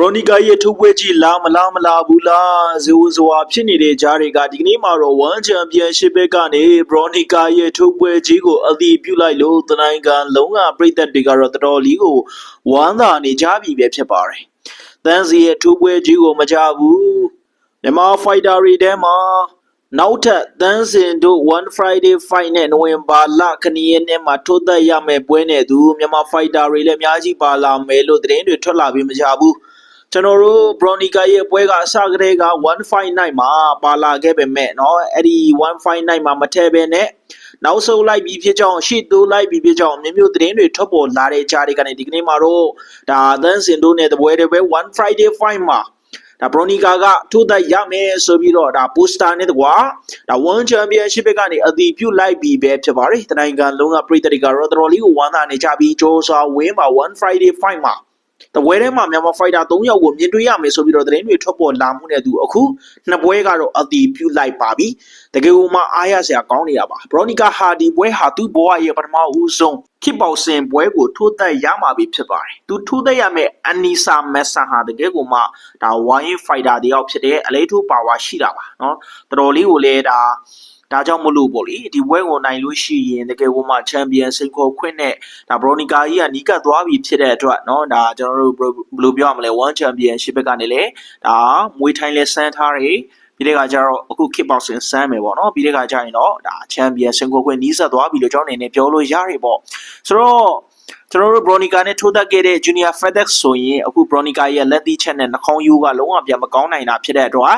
ရိုနီကာရဲ့ထုတ်ပွဲကြီးလာမလားမလားဘူးလားဇိုးဇွာဖြစ်နေတဲ့ကြားတွေကဒီကနေ့မှာတော့1ချန်ပီယံရှစ်ဘက်ကနေဘရိုနီကာရဲ့ထုတ်ပွဲကြီးကိုအသီးပြုလိုက်လို့တနိုင်ကန်လုံးဝပြည်သက်တွေကတော့တော်တော်လေးကိုဝမ်းသာနေကြပြီပဲဖြစ်ပါတယ်။တန်းစီရဲ့ထုတ်ပွဲကြီးကိုမကြဘူးမြန်မာဖိုက်တာတွေထဲမှာနောက်ထပ်တန်းစင်တို့1 Friday fight နဲ့နိုဝင်ဘာလခဏရက်နဲ့မှာထိုးသက်ရမယ့်ပွဲနဲ့သူမြန်မာဖိုက်တာတွေလည်းအများကြီးပါလာမယ်လို့သတင်းတွေထွက်လာပြီးမကြဘူး။ ကျွန်တော်တို့ Bronica ရဲ့ပွဲကအစကတည်းက159မှာပါလာခဲ့ပေမဲ့เนาะအဲ့ဒီ159မှာမထည့်ဘဲနဲ့နောက်ဆုံးလိုက်ပြီးဖြစ်ကြောင်းရှေ့တိုးလိုက်ပြီးဖြစ်ကြောင်းမျိုးမျိုးသတင်းတွေထွက်ပေါ်လာတဲ့ကြားတွေကနေဒီကနေ့မှာတော့ဒါသန်းစင်တို့နဲ့တပွဲတွေပဲ1 Friday fight မှာဒါဘရိုနီကာကထိုးသက်ရမယ်ဆိုပြီးတော့ဒါပိုစတာနဲ့တကွာဒါ One Championship ဘက်ကနေအတည်ပြုလိုက်ပြီးပဲဖြစ်ပါတယ်တနိုင်ငံလုံးကပြည်သက်တွေကတော့တော်တော်လေးကိုဝမ်းသာနေကြပြီးဂျိုးစာဝင်းမှာ1 Friday fight မှာ ။တပွဲထဲမှာမြန်မာဖိုက်တာ၃ယောက်ကိုမြင်တွေ့ရမယ်ဆိုပြီးတော့သတင်းတွေထွက်ပေါ်လာမှုနဲ့သူအခုနှစ်ပွဲကတော့အတီပြုလိုက်ပါပြီ။တကယ်ကိုမှအားရစရာကောင်းနေတာပါ။ဘရိုနီကာဟာဒီပွဲဟာသူ့ဘဝရဲ့ပထမဦးဆုံးခေပေါစင်ပွဲကိုထိုးသက်ရမှာပြီဖြစ်ပါတယ်။သူထိုးသက်ရမယ့်အနီဆာမက်ဆာဟာတကယ်ကိုမှဒါဝိုင်းဖိုက်တာတယောက်ဖြစ်တဲ့အလေးထိုးပါဝါရှိတာပါ။နော်။တော်တော်လေးကိုလည်းဒါ ဒါကြောင့်မလို့ပေါ့လေဒီပွဲကိုနိုင်လို့ရှိရင်တကယ်ကိုမှချန်ပီယံစိန်ခေါ်ခွင့်နဲ့ဒါဘရိုနီကာကြီးကနီးကပ်သွားပြီဖြစ်တဲ့အတွက်เนาะဒါကျွန်တော်တို့ဘယ်လိုပြောရမလဲ1ချန်ပီယံရှစ်ဘက်ကနေလည်းဒါမွေးထိုင်းလဲစမ်းထားတယ်ပြီးတဲ့ခါကျတော့အခု kick boxing စမ်းမယ်ပေါ့နော်ပြီးတဲ့ခါကျရင်တော့ဒါချန်ပီယံစင်ကိုခွင့်နီးစပ်သွားပြီလို့ကျွန်တော်အနေနဲ့ပြောလို့ရတယ်ပေါ့ဆိုတော့ကျွန်တော်တို့ Bronica နဲ့ထိုးသက်ခဲ့တဲ့ Junior FedEx ဆိုရင်အခု Bronica ရဲ့လက်သီးချက်နဲ့နှာခေါင်းရိုးကလုံးဝပြန်မကောင်းနိုင်တာဖြစ်တဲ့အတွက်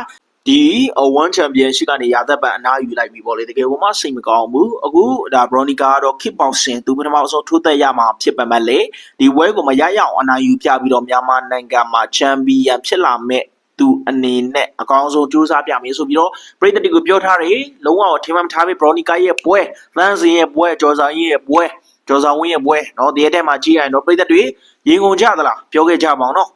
ဒီ1 championship ကနေရာသက်ပံအနားယူလိုက်ပြီပေါ့လေတကယ်ကိုမှစိတ်မကောင်းဘူးအခုဒါ Bronica ကတော့ kick boxing သူပထမဆုံးထိုးသက်ရမှာဖြစ်ပေမဲ့လေဒီဝဲကိုမရရအောင်အနားယူပြပြီးတော့မြန်မာနိုင်ငံမှာ champion ဖြစ်လာမဲ့သူအနေနဲ့အကောင်းဆုံးစူးစမ်းပြမယ်ဆိုပြီးတော့ပရိသတ်တွေကိုပြောထားတယ်လုံးဝထင်မှမထားပဲ Bronica ရဲ့ပွဲသန်းစင်ရဲ့ပွဲကျော်စာကြီးရဲ့ပွဲကျော်စာဝင်းရဲ့ပွဲเนาะဒီရက်ထဲမှာကြည့်ရရင်တော့ပရိသတ်တွေရင်ကုန်ကြသလားပြောခဲ့ကြပါအောင်เนาะ